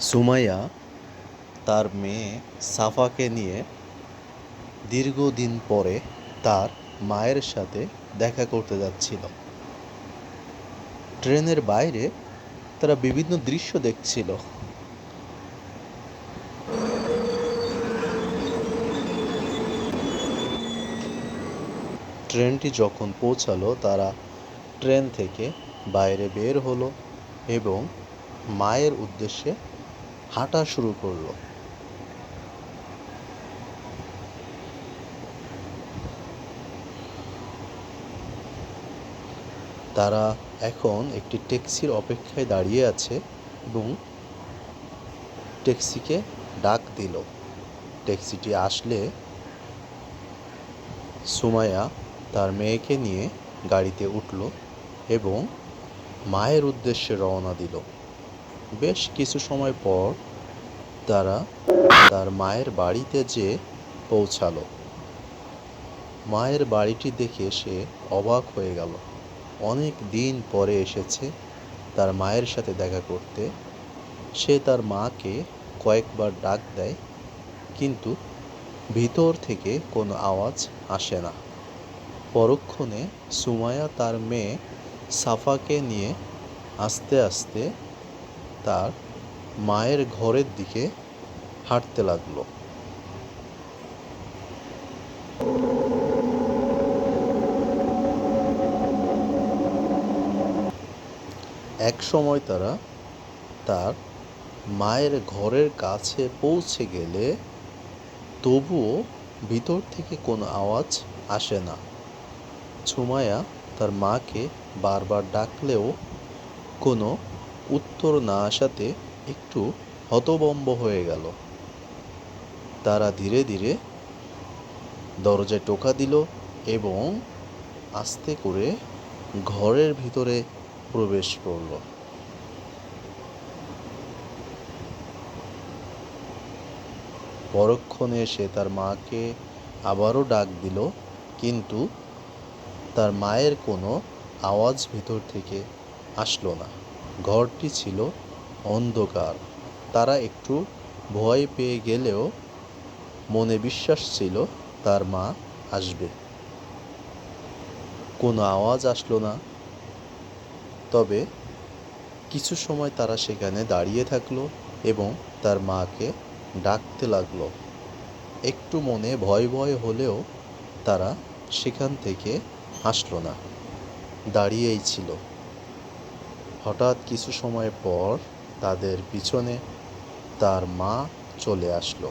সুমাইয়া তার মেয়ে সাফাকে নিয়ে দীর্ঘদিন পরে তার মায়ের সাথে দেখা করতে যাচ্ছিল। ট্রেনের বাইরে তারা বিভিন্ন দৃশ্য দেখছিল। ট্রেনটি যখন পৌঁছালো, তারা ট্রেন থেকে বাইরে বের হলো এবং মায়ের উদ্দেশ্যে হাঁটা শুরু করল। তারা এখন একটি ট্যাক্সির অপেক্ষায় দাঁড়িয়ে আছে এবং ট্যাক্সিকে ডাক দিল। ট্যাক্সিটি আসলে সুমায়া তার মেয়েকে নিয়ে গাড়িতে উঠল এবং মায়ের উদ্দেশ্যে রওনা দিল। বেশ কিছু সময় পর তারা তার মায়ের বাড়িতে যে পৌঁছালো। মায়ের বাড়িটি দেখে সে অবাক হয়ে গেল। অনেক দিন পরে এসেছে তার মায়ের সাথে দেখা করতে। সে তার মাকে কয়েকবার ডাক দেয়, কিন্তু ভিতর থেকে কোনো আওয়াজ আসে না। পরক্ষণে সুমায়া তার মেয়ে সাফাকে নিয়ে আস্তে আস্তে তার মায়ের ঘরের দিকে হাঁটতে লাগল। এক সময় তারা তার মায়ের ঘরের কাছে পৌঁছে গেলে তবুও ভিতর থেকে কোনো আওয়াজ আসে না। সুমায়া তার মাকে বারবার ডাকলেও কোনো উত্তর না আসাতে একটু হতবম্ব হয়ে গেল। তারা ধীরে ধীরে দরজায় টোকা দিল এবং আস্তে করে ঘরের ভিতরে প্রবেশ করল। পরক্ষণে সে তার মাকে আবারও ডাক দিল, কিন্তু তার মায়ের কোনো আওয়াজ ভিতর থেকে আসলো না। ঘরটি ছিল অন্ধকার। তারা একটু ভয় পেয়ে গেলেও মনে বিশ্বাস ছিল তার মা আসবে। কোনো আওয়াজ আসলো না। তবে কিছু সময় তারা সেখানে দাঁড়িয়ে থাকল এবং তার মাকে ডাকতে লাগল। একটু মনে ভয় ভয় হলেও তারা সেখান থেকে হাসলো না। দাঁড়িয়েই ছিল। হঠাৎ কিছু সময় পর তাদের পিছনে তার মা চলে আসলো।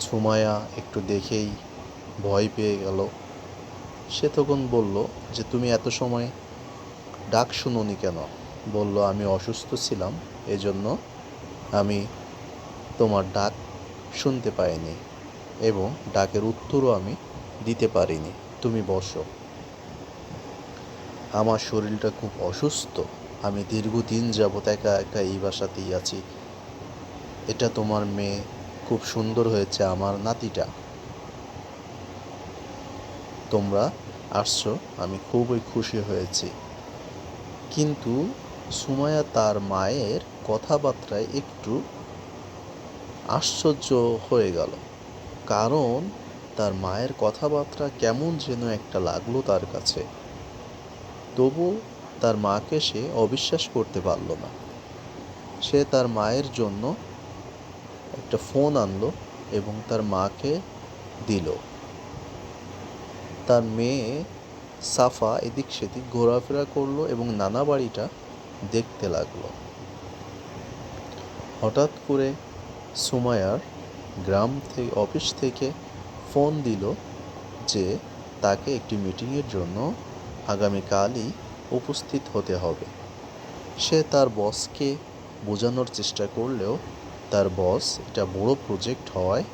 সুমায়া একটু দেখেই ভয় পেয়ে গেল। সে তখন বলল, যে তুমি এত সময় ডাক শুনোনি কেন? বলল, আমি অসুস্থ ছিলাম, এজন্য আমি তোমার ডাক শুনতে পাইনি এবং ডাকের উত্তরও আমি দিতে পারিনি। তুমি বসো। আমার শরীরটা খুব অসুস্থ। আমি দীর্ঘদিন যাবত একা একা এই বাসাতেই আছি। এটা তোমার মেয়ে খুব সুন্দর হয়েছে, আমার নাতিটা। তোমরা আসছো, আমি খুবই খুশি হয়েছি। কিন্তু সুমায়া তার মায়ের কথাবার্তায় একটু আশ্চর্য হয়ে গেল। কারণ তার মায়ের কথাবার্তা কেমন যেন একটা লাগল তার কাছে। তবু তার মাকে সে অবিশ্বাস করতে পারল না। সে তার মায়ের জন্য একটা ফোন আনলো এবং তার মাকে দিল। তার মেয়ে সাফা এদিক সেদিক ঘোরাফেরা করল এবং নানা বাড়িটা দেখতে লাগল। হঠাৎ করে সুমায়ার গ্রাম থেকে, অফিস থেকে ফোন দিল যে তাকে একটি মিটিংয়ের জন্য আগামীকালই উপস্থিত হতে হবে। সে তার বসকে বোঝানোর চেষ্টা করলেও তার বস এটা বড় প্রজেক্ট হওয়ায়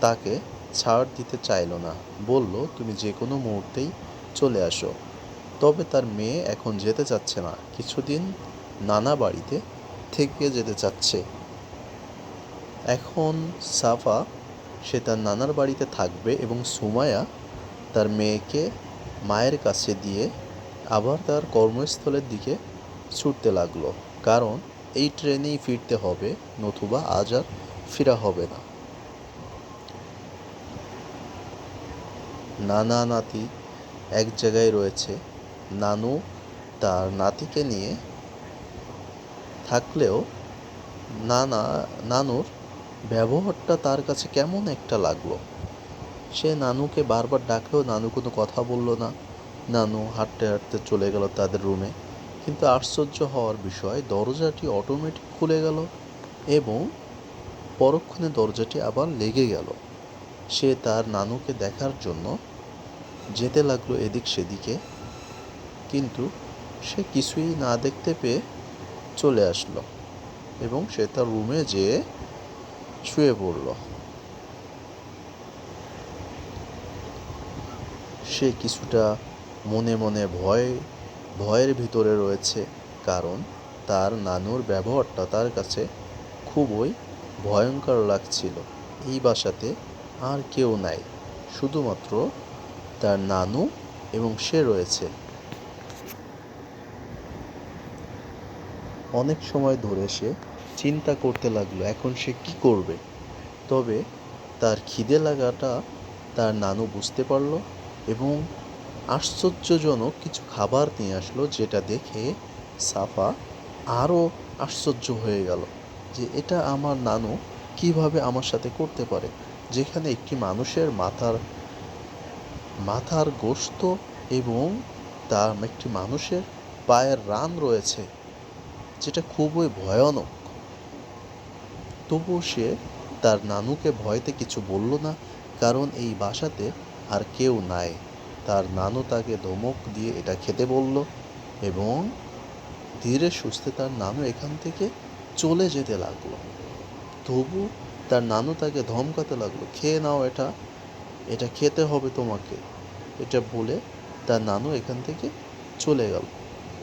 তাকে ছাড় দিতে চাইলো না। বলল, তুমি যে কোনো মুহূর্তেই চলে আসো। তবে তার মেয়ে এখন যেতে চাচ্ছে না। কিছুদিন নানা বাড়িতে থেকে যেতে চাচ্ছে। এখন সাফা, সে তার নানার বাড়িতে থাকবে এবং সুমায়া তার মেয়েকে মায়ের কাছে দিয়ে আবার তার কর্মস্থলের দিকে ছুটতে লাগল। কারণ এই ট্রেনেই ফিরতে হবে, নতুবা আজ আর ফেরা হবে না। নানা নাতি এক জায়গায় রয়েছে। নানু তার নাতিকে নিয়ে থাকলেও নানা, নানুর ব্যবহারটা তার কাছে কেমন একটা লাগল? সে নানুকে বারবার ডাকলেও নানু কোনো কথা বলল না। নানু হাঁটতে হাঁটতে চলে গেল তাদের রুমে। কিন্তু আশ্চর্য হওয়ার বিষয়, দরজাটি অটোমেটিক খুলে গেল এবং পরক্ষণে দরজাটি আবার লেগে গেল। সে তার নানুকে দেখার জন্য যেতে লাগল এদিক সেদিকে। কিন্তু সে কিছুই না দেখতে পেয়ে চলে আসলো এবং সে তার রুমে যেয়ে শুয়ে পড়ল। সে কিছুটা মনে মনে ভয়, ভয়ের ভিতরে রয়েছে, কারণ তার নানুর ব্যবহারটা তার কাছে খুবই ভয়ঙ্কর লাগছিল। এই বাসাতে আর কেউ নাই, শুধুমাত্র তার নানু এবং সে রয়েছে। অনেক সময় ধরে সে চিন্তা করতে লাগল, এখন সে কি করবে? তবে তার খিদে লাগাটা তার নানু বুঝতে পারল এবং আশ্চর্যজনক কিছু খাবার নিয়ে আসলো যেটা দেখে সাফা আরও আশ্চর্য হয়ে গেল যে এটা আমার নানু কীভাবে আমার সাথে করতে পারে। যেখানে একটি মানুষের মাথার মাথার গোস্ত এবং তার একটি মানুষের পায়ের রান রয়েছে, যেটা খুবই ভয়ানক। তবুও সে তার নানুকে ভয়তে কিছু বলল না, কারণ এই বাসাতে আর কেউ নাই। তার নানু তাকে ধমক দিয়ে এটা খেতে বলল এবং ধীরে সুস্থে তার নানু এখান থেকে চলে যেতে লাগল। তবু তার নানু তাকে ধমকাতে লাগল, খেয়ে নাও এটা এটা খেতে হবে তোমাকে। এটা বলে তার নানু এখান থেকে চলে গেল।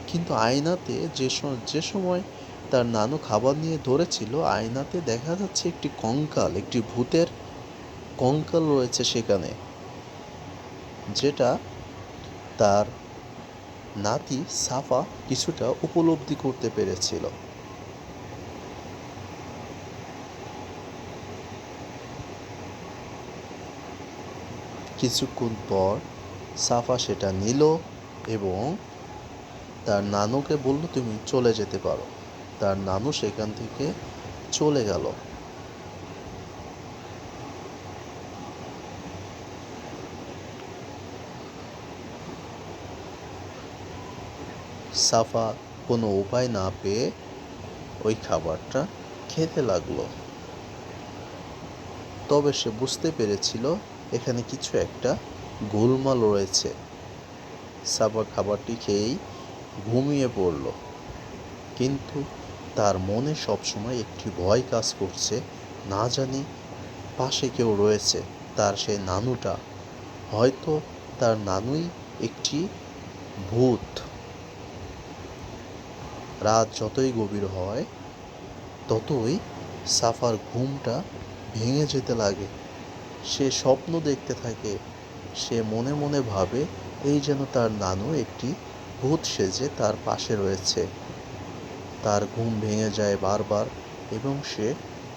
কিন্তু আয়নাতে যে যে সময় তার নানু খাবার নিয়ে ধরেছিল, আয়নাতে দেখা যাচ্ছে একটি কঙ্কাল, একটি ভূতের কঙ্কাল রয়েছে সেখানে, যেটা তার নাতি সাফা কিছুটা উপলব্ধি করতে পেরেছিল। কিছুক্ষণ পর সাফা সেটা নিল এবং তার নানুকে বলল, তুমি চলে যেতে পারো। তার নানু সেখান থেকে চলে গেল। সাফা কোনো উপায় না পেয়ে ওই খাবারটা খেতে লাগল। তবে সে বুঝতে পেরেছিল এখানে কিছু একটা গোলমাল রয়েছে। সাফা খাবারটি খেয়েই ঘুমিয়ে পড়ল। কিন্তু তার মনে সবসময় একটি ভয় কাজ করছে। না জানি পাশে কেউ রয়েছে, তার সেই নানুটা। হয়তো তার নানুই একটি ভূত। রাত যতই গভীর হয়, ততই সাফার ঘুমটা ভেঙে যেতে লাগে। সে স্বপ্ন দেখতে থাকে, সে মনে মনে ভাবে, এই যেন তার নানু একটি ভূত সেজে তার পাশে রয়েছে। তার ঘুম ভেঙে যায় বারবার এবং সে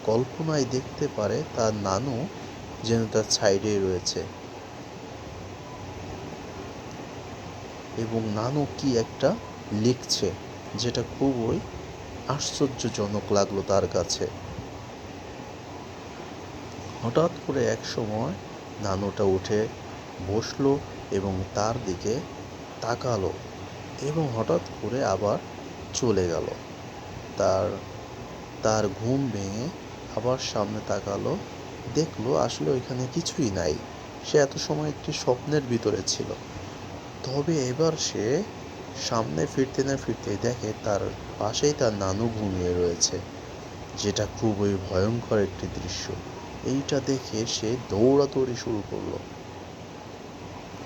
কল্পনায় দেখতে পারে তার নানু যেন তার সাইডেই রয়েছে। এবং নানু কি একটা লিখছে যেটা খুবই আশ্চর্যজনক লাগল তার কাছে। হঠাৎ করে এক সময় নানুটা উঠে বসল এবং তার দিকে তাকালো এবং হঠাৎ করে আবার চলে গেল। তার তার ঘুম ভেঙে আবার সামনে তাকালো, দেখল আসলে ওইখানে কিছুই নাই। সে এত সময় একটি স্বপ্নের ভিতরে ছিল। তবে এবার সে সামনে ফিরতে না ফিরতে দেখে তার পাশেই তার নানু ঘুমিয়ে রয়েছে, যেটা খুবই ভয়ঙ্কর একটি দৃশ্য। এইটা দেখে সে দৌড়াদৌড়ি শুরু করল।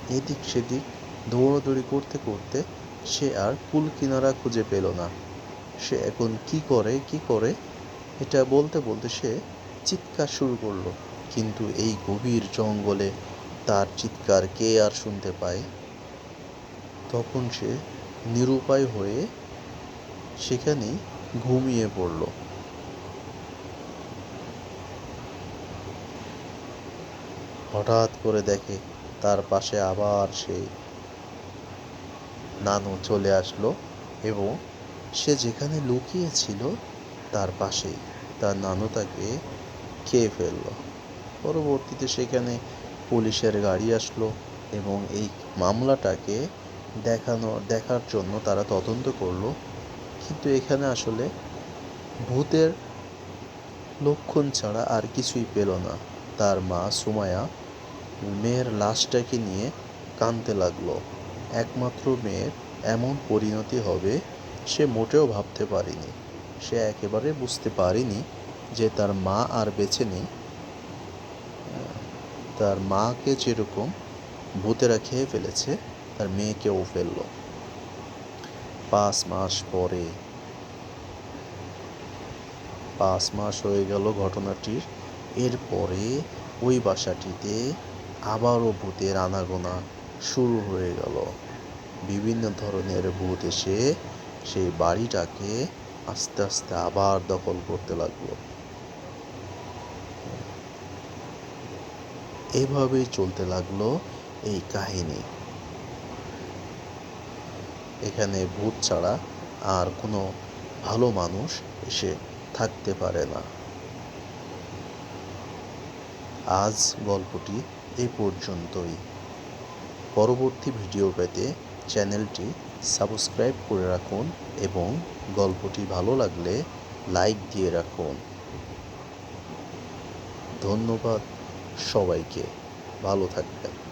এদিক সেদিক দৌড়াদৌড়ি করতে করতে সে আর কুল কিনারা খুঁজে পেল না। সে এখন কি করে কি করে? এটা বলতে বলতে সে চিৎকার শুরু করল। কিন্তু এই গভীর জঙ্গলে তার চিৎকার কে আর শুনতে পায়? তখন সে নিরুপায় হয়ে সেখানেই ঘুমিয়ে পড়ল। হঠাৎ করে দেখে তার পাশে আবার সেই নানু চলে আসলো এবং সে যেখানে লুকিয়ে ছিল তার পাশেই। তার নানু তাকে খেয়ে ফেলল। পরবর্তীতে সেখানে পুলিশের গাড়ি আসলো এবং এই মামলাটাকে দেখানো, দেখার জন্য তারা তদন্ত করল। কিন্তু এখানে আসলে ভূতের লক্ষণ ছাড়া আর কিছুই পেল না। তার মা সুমায়া মেয়ের লাশটাকে নিয়ে কাঁদতে লাগল। একমাত্র মেয়ের এমন পরিণতি হবে সে মোটেও ভাবতে পারেনি। সে একেবারে বুঝতে পারেনি যে তার মা আর বেঁচে নেই। তার মাকে যেরকম ভূতেরা খেয়ে ফেলেছে, তার মেয়েকেও ফেলল। পাঁচ মাস পরে, পাঁচ মাস হয়ে গেল ঘটনাটির। এরপরে ওই বাসাটিতে আবারও ভূতের আনাগোনা শুরু হয়ে গেল। বিভিন্ন ধরনের ভূত এসে সেই বাড়িটাকে আস্তে আস্তে আবার দখল করতে লাগল। এভাবেই চলতে লাগল এই কাহিনী। এখানে ভূত ছাড়া আর কোনো ভালো মানুষ এসে থাকতে পারে না। আজ গল্পটি এ পর্যন্তই। পরবর্তী ভিডিও পেতে চ্যানেলটি সাবস্ক্রাইব করে রাখুন এবং গল্পটি ভালো লাগলে লাইক দিয়ে রাখুন। ধন্যবাদ সবাইকে। ভালো থাকবেন।